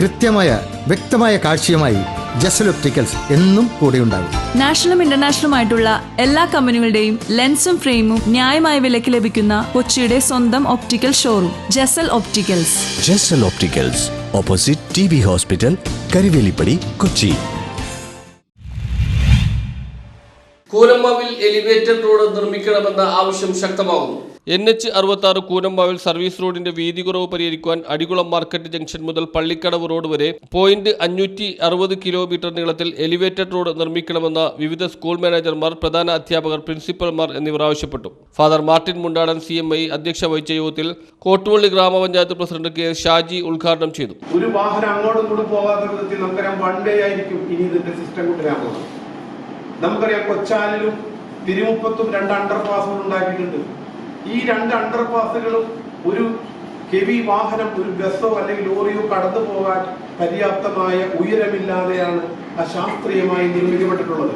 കൃത്യമായ വ്യക്തമായ കാഴ്ചയുമായി ജസൽ ഒപ്റ്റിക്കൽസ് എന്നും കൂടെയുണ്ടാകും. നാഷണലും ഇന്റർനാഷണലും ആയിട്ടുള്ള എല്ലാ കമ്പനികളുടെയും ലെൻസും ഫ്രെയിമും ന്യായമായ വിലയ്ക്ക് ലഭിക്കുന്ന കൊച്ചിയുടെ സ്വന്തം optical showroom Jasal opticals. Jasal opticals opposite T B hospital Karivelippady Kochi. കൂനമ്മാവിൽ elevated road നിർമ്മിക്കണമെന്ന ആവശ്യം ശക്തമാകുന്നു. എൻ എച്ച് അറുപത്തി ആറ് കൂനമ്പാവിൽ സർവീസ് റോഡിന്റെ വീതി കുറവ് പരിഹരിക്കുവാൻ അടികുളം മാർക്കറ്റ് ജംഗ്ഷൻ മുതൽ പള്ളിക്കടവ് റോഡ് വരെ പോയിന്റ് അഞ്ഞൂറ്റി അറുപത് കിലോമീറ്റർ നീളത്തിൽ എലിവേറ്റഡ് റോഡ് നിർമ്മിക്കണമെന്ന വിവിധ സ്കൂൾ മാനേജർമാർ പ്രധാന അധ്യാപകർ പ്രിൻസിപ്പൽമാർ എന്നിവർ ആവശ്യപ്പെട്ടു. Father Martin Mundadan C M I അധ്യക്ഷ വഹിച്ച യോഗത്തിൽ കോട്ടുവള്ളി ഗ്രാമപഞ്ചായത്ത് പ്രസിഡന്റ് കെ ഷാജി ഉദ്ഘാടനം ചെയ്തു. ഒരു വാഹനം അങ്ങോട്ടും പോകാത്ത വിധത്തിൽ നമുക്കറിയാം വൺ ഡേ ആയിരിക്കും ഇനി ഇതിന്റെ സിസ്റ്റം കൊണ്ടുവരാൻ നമുക്കറിയാം കൊച്ചാലിലും തിരുമുപ്പത്തും രണ്ട് അണ്ടർ പാസുകൾ ഉണ്ടാക്കിയിട്ടുണ്ട്. ഈ രണ്ട് അണ്ടർപാസുകളും ഒരു ഹെവി വാഹനം ഒരു ബസ്സോ അല്ലെങ്കിൽ ലോറിയോ കടന്നു പോകാൻ പര്യാപ്തമായ ഉയരമില്ലാതെയാണ് അശാസ്ത്രീയമായി നിർമ്മിക്കപ്പെട്ടിട്ടുള്ളത്.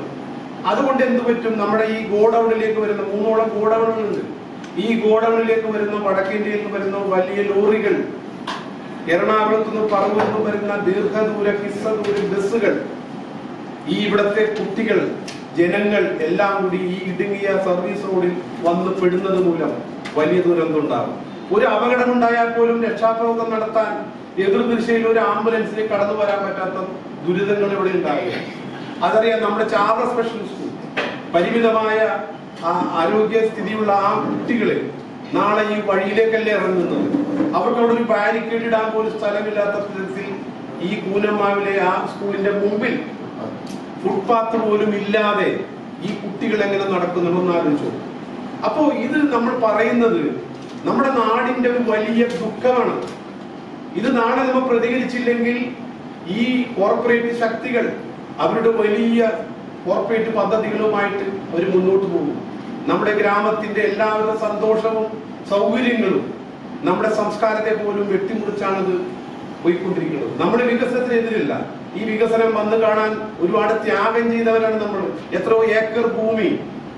അതുകൊണ്ട് എന്ത് പറ്റും? നമ്മുടെ ഈ ഗോഡൌണിലേക്ക് വരുന്ന മൂന്നോളം ഗോഡൌണുകളുണ്ട്. ഈ ഗോഡൌണിലേക്ക് വരുന്ന വടക്കേന്ത്യയിൽ നിന്ന് വരുന്ന വലിയ ലോറികൾ എറണാകുളത്ത് നിന്ന് പറവൂരിൽ നിന്ന് വരുന്ന ദീർഘദൂര ഹിസ്സദൂര ബസ്സുകൾ ഈ ഇവിടത്തെ കുട്ടികൾ ജനങ്ങൾ എല്ലാം കൂടി ഈ ഇടുങ്ങിയ സർവീസ് റോഡിൽ വന്ന് പെടുന്നത് മൂലം വലിയ ദുരന്തം ഉണ്ടാകും ഒരു അപകടം ഉണ്ടായാൽ പോലും രക്ഷാപ്രവർത്തനം നടത്താൻ എതിർദിശയിൽ ഒരു ആംബുലൻസിന് കടന്നു വരാൻ പറ്റാത്ത ദുരിതങ്ങൾ ഇവിടെ ഉണ്ടാകുക അതറിയാം നമ്മുടെ ചാവറ സ്പെഷ്യൽ സ്കൂൾ പരിമിതമായ ആരോഗ്യ സ്ഥിതിയുള്ള ആ കുട്ടികളെ നാളെ ഈ വഴിയിലേക്കല്ലേ ഇറങ്ങുന്നത്? അവർക്ക് അവിടെ ഒരു ബാരിക്കേഡ് ഇടാൻ പോലും സ്ഥലമില്ലാത്ത വിധത്തിൽ ഈ കൂനമ്മാവിലെ ആ സ്കൂളിന്റെ മുമ്പിൽ ഫുട്പാത്ത് പോലും ഇല്ലാതെ ഈ കുട്ടികൾ എങ്ങനെ നടക്കുന്നുണ്ടെന്ന് ആലോചിച്ചു അപ്പോ ഇത് നമ്മൾ പറയുന്നത് നമ്മുടെ നാടിന്റെ ഒരു വലിയ ദുഃഖമാണ്. ഇത് നാളെ നമ്മൾ പ്രതികരിച്ചില്ലെങ്കിൽ ഈ കോർപ്പറേറ്റ് ശക്തികൾ അവരുടെ വലിയ കോർപ്പറേറ്റ് പദ്ധതികളുമായിട്ട് അവർ മുന്നോട്ട് പോകും. നമ്മുടെ ഗ്രാമത്തിന്റെ എല്ലാവിധ സന്തോഷവും സൗകര്യങ്ങളും നമ്മുടെ സംസ്കാരത്തെ പോലും വെട്ടിമുറിച്ചാണത് പോയിക്കൊണ്ടിരിക്കുന്നത്. നമ്മുടെ വികസനത്തിനെതിരില്ല. ഈ വികസനം വന്നു കാണാൻ ഒരുപാട് ത്യാഗം ചെയ്തവരാണ് നമ്മൾ. എത്രയോ ഏക്കർ ഭൂമി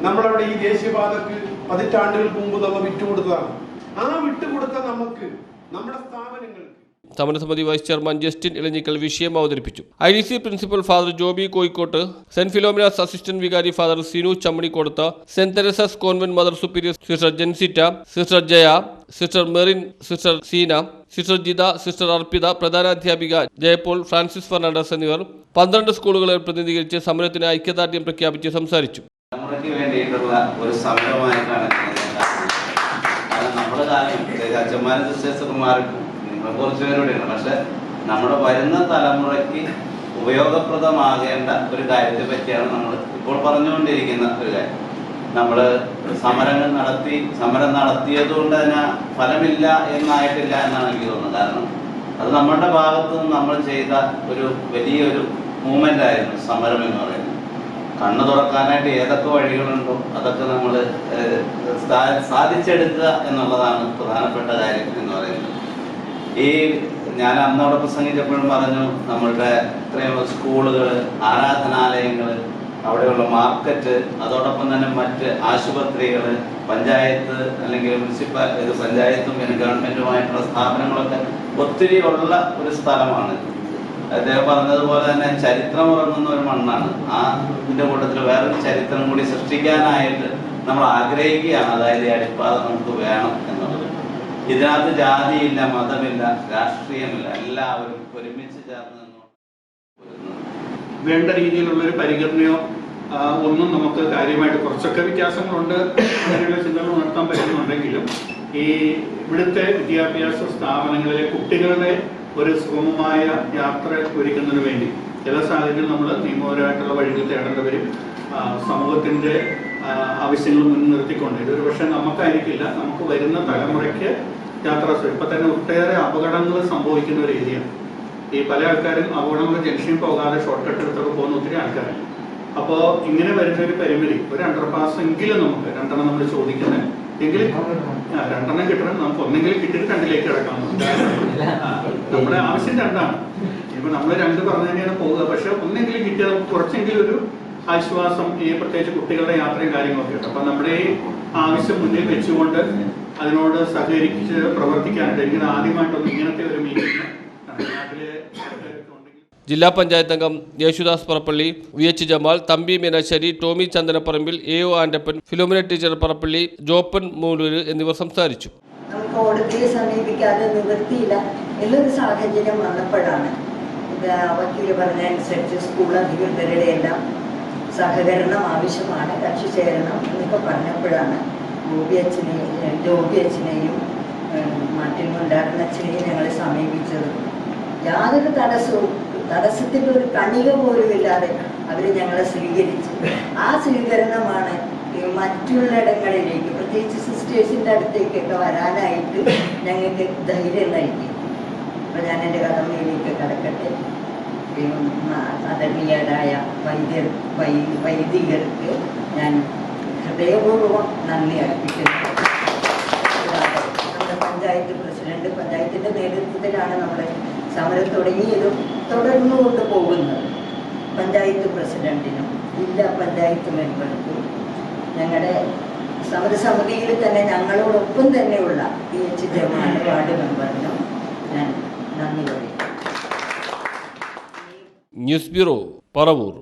നമ്മളവിടെ ഈ ദേശീയപാതക്ക് പതിറ്റാണ്ടുകൾക്ക് മുമ്പ് നമ്മൾ വിട്ടുകൊടുത്തതാണ്. ആ വിട്ടുകൊടുത്ത നമുക്ക് നമ്മുടെ സ്ഥാപനങ്ങൾക്ക് സമരസമിതി വൈസ് ചെയർമാൻ ജസ്റ്റിൻ ഇളഞ്ഞിക്കൽ വിഷയം അവതരിപ്പിച്ചു. I D C principal father Joby കോഴിക്കോട്ട് സെന്റ് ഫിലോമിനാസ് അസിസ്റ്റന്റ് വികാരി father Sinu Chammanikkodath saint Theresa's convent mother superior sister Jencitta sister Jaya sister Merin sister Seena sister Jitha sister Arpitha പ്രധാനാധ്യാപിക Jayapaul Francis Fernandez എന്നിവർ പന്ത്രണ്ട് സ്കൂളുകളെ പ്രതിനിധീകരിച്ച് സമരത്തിന് ഐക്യദാർഢ്യം പ്രഖ്യാപിച്ച് സംസാരിച്ചു. ഒരു ഇതിനെ കാണുന്നത്. പ്രത്യേകിച്ച് അച്ഛന്മാരും സിസ്റ്റേഴ്സർമാർക്കും നിങ്ങൾ കുറച്ച് പേരോടെയാണ് പക്ഷെ നമ്മുടെ വരുന്ന തലമുറയ്ക്ക് ഉപയോഗപ്രദമാകേണ്ട ഒരു കാര്യത്തെ പറ്റിയാണ് നമ്മൾ ഇപ്പോൾ പറഞ്ഞുകൊണ്ടിരിക്കുന്ന ഒരു കാര്യം. നമ്മൾ സമരങ്ങൾ നടത്തി സമരം നടത്തിയത് കൊണ്ട് തന്നെ ഫലമില്ല എന്നായിട്ടില്ല എന്നാണ് എനിക്ക് തോന്നുന്നത്. കാരണം അത് നമ്മുടെ ഭാഗത്തു നിന്ന് നമ്മൾ ചെയ്ത ഒരു വലിയൊരു മൂവ്മെന്റ് ആയിരുന്നു സമരം എന്ന് പറയുന്നത്. കണ്ണു തുറക്കാനായിട്ട് ഏതൊക്കെ വഴികളുണ്ടോ അതൊക്കെ നമ്മൾ സാധിച്ചെടുക്കുക എന്നുള്ളതാണ് പ്രധാനപ്പെട്ട കാര്യം എന്ന് പറയുന്നത്. ഈ ഞാൻ അന്ന് അവിടെ പ്രസംഗിച്ചപ്പോഴും പറഞ്ഞു നമ്മളുടെ ഇത്രയും സ്കൂളുകൾ ആരാധനാലയങ്ങൾ അവിടെയുള്ള മാർക്കറ്റ് അതോടൊപ്പം തന്നെ മറ്റ് ആശുപത്രികൾ പഞ്ചായത്ത് അല്ലെങ്കിൽ മുനിസിപ്പൽ ഇത് പഞ്ചായത്തും പിന്നെ ഗവൺമെന്റുമായിട്ടുള്ള സ്ഥാപനങ്ങളൊക്കെ ഒത്തിരി ഉള്ള ഒരു സ്ഥലമാണ്. അദ്ദേഹം പറഞ്ഞതുപോലെ തന്നെ ചരിത്രം ഉറങ്ങുന്ന ഒരു മണ്ണാണ്. ആ ഇതിന്റെ കൂട്ടത്തിൽ വേറൊരു ചരിത്രം കൂടി സൃഷ്ടിക്കാനായിട്ട് നമ്മൾ ആഗ്രഹിക്കുകയാണ്. അതായത് ഈ അടിപ്പാത നമുക്ക് വേണം എന്നുള്ളത്. ഇതിനകത്ത് ജാതിയില്ല മതമില്ല രാഷ്ട്രീയമില്ല എല്ലാവരും ഒരുമിച്ച് ചേർന്ന് വേണ്ട രീതിയിലുള്ള ഒരു പരിഗണനയോ ഒന്നും നമുക്ക് കാര്യമായിട്ട് കുറച്ചൊക്കെ വ്യത്യാസങ്ങളുണ്ട്. അങ്ങനെയുള്ള ചിന്തകൾ ഉണർത്താൻ പറ്റുന്നുണ്ടെങ്കിലും ഈ ഇവിടുത്തെ വിദ്യാഭ്യാസ സ്ഥാപനങ്ങളിലെ കുട്ടികളുടെ ഒരു സുഗമമായ യാത്ര ഒരുക്കുന്നതിന് വേണ്ടി ചില സാഹചര്യങ്ങൾ നമ്മൾ നിയമപരമായിട്ടുള്ള വഴികൾ തേടേണ്ടി വരും. ആ, സമൂഹത്തിന്റെ ആ, ആവശ്യങ്ങൾ മുൻനിർത്തിക്കൊണ്ട്. ഇതൊരു പക്ഷേ നമുക്കായിരിക്കില്ല. നമുക്ക് വരുന്ന തലമുറയ്ക്ക് യാത്രാ ഇപ്പൊ തന്നെ ഒട്ടേറെ അപകടങ്ങൾ സംഭവിക്കുന്ന ഒരു ഏരിയയാണ് ഈ പല ആൾക്കാരും അപകടങ്ങൾ ജംഗ്ഷനിൽ പോകാതെ ഷോർട്ട് കട്ട് എടുത്തൊക്കെ പോകുന്ന ഒത്തിരി ആൾക്കാരാണ് അപ്പോൾ ഇങ്ങനെ വരുന്ന ഒരു പരിമിതി ഒരു അണ്ടർപാസ് എങ്കിലും നമുക്ക് രണ്ടെണ്ണം നമ്മൾ ചോദിക്കുന്നത് എങ്കിൽ രണ്ടെണ്ണം കിട്ടണം. നമുക്ക് ഒന്നെങ്കിലും കിട്ടിയിട്ട് രണ്ടിലേക്ക് കിടക്കാം. നമ്മുടെ ആവശ്യം രണ്ടാണ്. ഇപ്പൊ നമ്മൾ രണ്ട് പറഞ്ഞു തന്നെയാണ് പോകുക. പക്ഷെ ഒന്നെങ്കിലും കിട്ടിയാൽ നമുക്ക് കുറച്ചെങ്കിലും ഒരു ആശ്വാസം ഈ പ്രത്യേകിച്ച് കുട്ടികളുടെ യാത്രയും കാര്യങ്ങളൊക്കെ ഉണ്ട്. അപ്പൊ നമ്മുടെ ഈ ആവശ്യം മുന്നിൽ വെച്ചുകൊണ്ട് അതിനോട് സഹകരിച്ച് പ്രവർത്തിക്കാനായിട്ട് എനിക്ക് ആദ്യമായിട്ടൊന്നും ഇങ്ങനത്തെ ഒരു മീറ്റിംഗ് നാട്ടിലെ ജില്ലാ പഞ്ചായത്ത് അംഗം Yesudas Parappally V H Jamal Thampi Meenassery Tommy Chandanaparambil A O Andappan Philomena teacher Parappally Joppan Moolur എന്നിവർ സംസാരിച്ചു. നമുക്ക് കോടതിയെ സമീപിക്കാതെ നിവൃത്തിയില്ല എന്നൊരു സാഹചര്യം വന്നപ്പോഴാണ് ഇത് വക്കീൽ പറഞ്ഞ അനുസരിച്ച് സ്കൂൾ അധികൃതരുടെ എല്ലാം സഹകരണം ആവശ്യമാണ് കക്ഷി ചേരണം എന്നൊക്കെ പറഞ്ഞപ്പോഴാണ് ഗോപി അച്ഛനെയും ഗോപി അച്ഛനെയും ഉണ്ടാക്കുന്ന അച്ഛനെയും ഞങ്ങളെ സമീപിച്ചത്. യാതൊരു തടസ്സവും തടസ്സത്തിന്റെ ഒരു കണിക പോലും ഇല്ലാതെ അവർ ഞങ്ങളെ സ്വീകരിച്ചു. ആ സ്വീകരണമാണ് മറ്റുള്ളിടങ്ങളിലേക്ക് പ്രത്യേകിച്ച് സിസ്റ്റേഴ്സിന്റെ അടുത്തേക്കൊക്കെ വരാനായിട്ട് ഞങ്ങൾക്ക് ധൈര്യം നൽകി. അപ്പോൾ ഞാൻ എന്റെ കടമയിലേക്ക് കടക്കട്ടെ. പിന്നെ ആദരണീയരായ വൈദ്യർ വൈ വൈദികർക്ക് ഞാൻ ഹൃദയപൂർവം നന്ദി അർപ്പിക്കുന്നു. നമ്മുടെ പഞ്ചായത്ത് പ്രസിഡന്റ് പഞ്ചായത്തിന്റെ നേതൃത്വത്തിലാണ് നമ്മൾ സമരം തുടങ്ങിയതും തുടർന്നു കൊണ്ടുപോകുന്നത് പഞ്ചായത്ത് പ്രസിഡന്റിനും ജില്ലാ പഞ്ചായത്ത് മെമ്പർക്കും ഞങ്ങളുടെ സമരസമിതിയിൽ തന്നെ ഞങ്ങളോടൊപ്പം തന്നെയുള്ള പി എച്ച് ജമാൽ വാർഡ് മെമ്പറിനും ഞാൻ നന്ദി പറയും ന്യൂസ് ബ്യൂറോ പറവൂർ.